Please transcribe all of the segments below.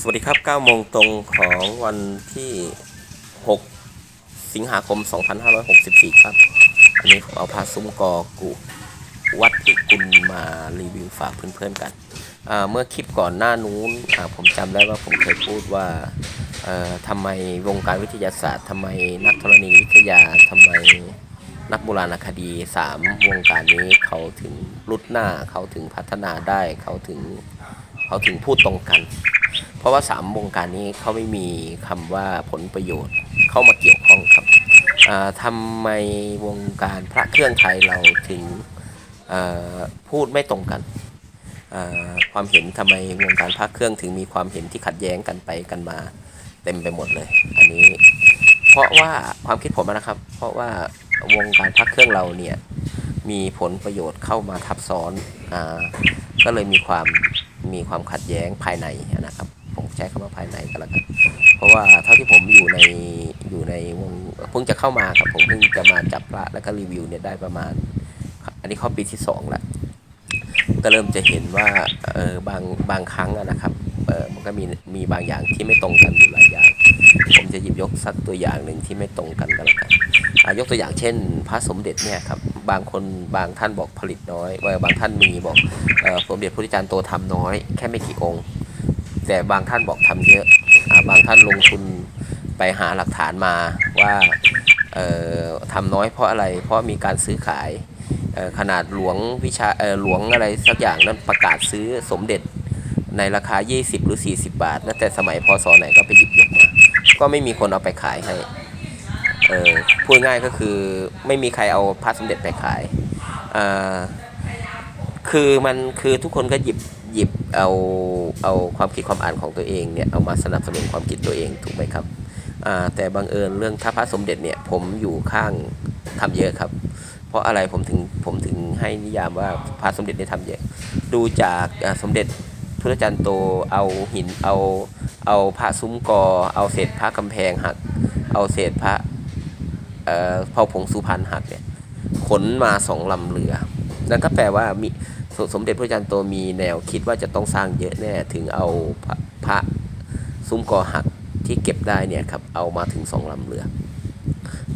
สวัสดีครับ9โมงตรงของวันที่ 6 สิงหาคม 2564 ครับ อันนี้ผมเอาพาซุ้มกอกุวัดที่กุลมารีวิวฝากเพื่อนๆกัน เมื่อคลิปก่อนหน้านู้นผมจำได้ว่าผมเคยพูดว่าทำไมวงการวิทยาศาสตร์ทำไมนักธรณีวิทยาทำไมนักโบราณคดี 3 วงการนี้เขาถึงรุดหน้าเขาถึงพัฒนาได้เขาถึงเขาถึงพูดตรงกัน ราะว่าสามวงการนี้เขาไม่มีคำว่าผลประโยชน์เข้ามาเกี่ยวข้องครับอ่าทำไมวงการพระเครื่องไทยเราถึงพูดไม่ตรงกัน ความเห็นทำไมวงการพระเครื่องถึงมีความเห็นที่ขัดแย้งกันไปกันมาเต็มไปหมดเลย อันนี้ เพราะว่าความคิดผมนะครับ เพราะว่าวงการพระเครื่องเราเนี่ยมีผลประโยชน์เข้ามาทับซ้อนอก็เลยมีความมีความขัดแย้งภายในนะครับ ใช้คำว่าภายในก็แล้วกันเพราะว่าเท่าที่ผมอยู่ในอยู่ในวงเพิ่งจะเข้ามาครับผมเพิ่งจะมาจับพระแล้วก็รีวิวเนี่ยได้ประมาณ อันนี้เข้าปีที่สองแล้วก็เริ่มจะเห็นว่าเออบางบางครั้งนะครับเออมันก็มีมีบางอย่างที่ไม่ตรงกันอยู่หลายอย่าง ผมจะหยิบยกสักตัวอย่างหนึ่งที่ไม่ตรงกันก็แล้วกันยกตัวอย่างเช่น พระสมเด็จเนี่ยครับบางคนบางท่านบอกผลิตน้อยว่าบางท่านมีบอกสมเด็จพระจารย์โตทำน้อย แค่ไม่กี่องค์ แต่บางท่านบอกทำเยอะบางท่านลงทุนไปหาหลักฐานมาว่าทำน้อยเพราะอะไร เพราะมีการซื้อขายขนาดหลวงวิชาหลวงอะไรสักอย่างนั้นประกาศซื้อสมเด็จในราคา 20 หรือ 40 บาทตั้งแต่สมัยพศไหนก็ไปหยิบยกมา ก็ไม่มีคนเอาไปขายให้พูดง่ายก็คือไม่มีใครเอาพระสมเด็จไปขายคือมันคือทุกคนก็หยิบ หยิบเอาเอาความคิดความอ่านของตัวเองเนี่ยเอามาสนับสนุนความคิดตัวเองถูกไหมครับแต่บังเอิญเรื่องถ้าพระสมเด็จเนี่ยผมอยู่ข้างทำเยอะครับ เพราะอะไรผมถึงผมถึงให้นิยามว่าพระสมเด็จได้ทำเยอะ ดูจากสมเด็จพุทธจารย์โตเอาหินเอาเอาพระซุ้มกอ เอาเศษพระกำแพงหัก เอาเศษพระเอ่อเผ่าผงสุพรรณหักเนี่ยขนมาสองลำเรือ นั่นก็แปลว่ามีสสมเด็จพระจันทร์โตมีแนวคิดว่าจะต้องสร้างเยอะแน่ถึงเอาพระพระซุ้มกอหักที่เก็บได้เนี่ยครับเอามาถึงสองลำเรือ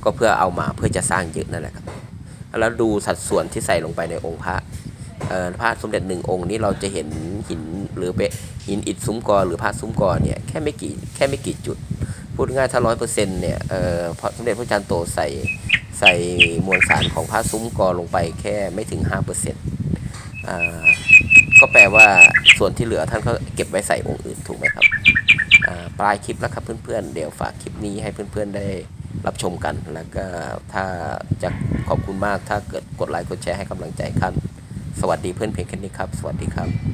ก็เพื่อเอามาเพื่อจะสร้างเยอะนั่นแหละครับ แล้วดูสัดส่วนที่ใส่ลงไปในองค์พระพระสมเด็จหนึ่งองค์นี้เราจะเห็นหินหรือเปหินอิฐซุ้มกอหรือพระซุ้มกอเนี่ยแค่ไม่กี่แค่ไม่กี่จุด พูดง่ายถ้าร้อยเปอร์เซ็นต์เนี่ยเออพระสมเด็จพระจันทร์โตใส่ ใส่มวลสารของพระซุ้มกอลงไปแค่ไม่ถึงห้าเปอร์เซ็นต์อ่าก็แปลว่าส่วนที่เหลือท่านก็เก็บไว้ใส่องค์อื่นถูกไหมครับปลายคลิปแล้วครับเพื่อนๆ เดี๋ยวฝากคลิปนี้ให้เพื่อนๆได้รับชมกัน แล้วก็ถ้าจะขอบคุณมากถ้าเกิดกดไลค์กดแชร์ให้กำลังใจครับสวัสดีเพื่อนเพลงแค่นี้ครับ สวัสดีครับ